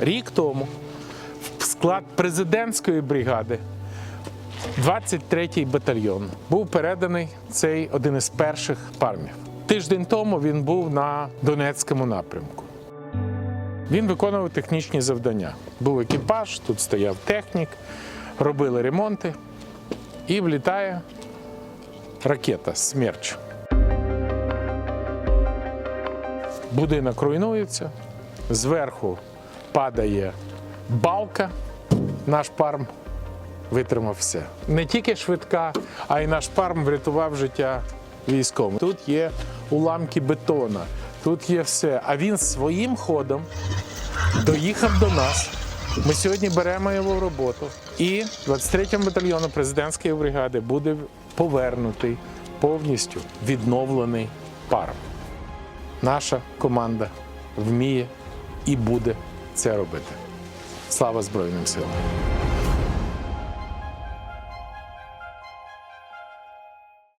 Рік тому в склад президентської бригади 23-й батальйон був переданий цей один із перших пармів. Тиждень тому він був на Донецькому напрямку. Він виконував технічні завдання. Був екіпаж, тут стояв технік, робили ремонти і влітає ракета Смерч. Будинок руйнується, зверху падає балка, наш парм витримав все. Не тільки швидка, а й наш парм врятував життя військовим. Тут є уламки бетона, тут є все. А він своїм ходом доїхав до нас. Ми сьогодні беремо його в роботу. І 23-му батальйону президентської бригади буде повернутий повністю відновлений парм. Наша команда вміє і буде це робити. Слава Збройним силам!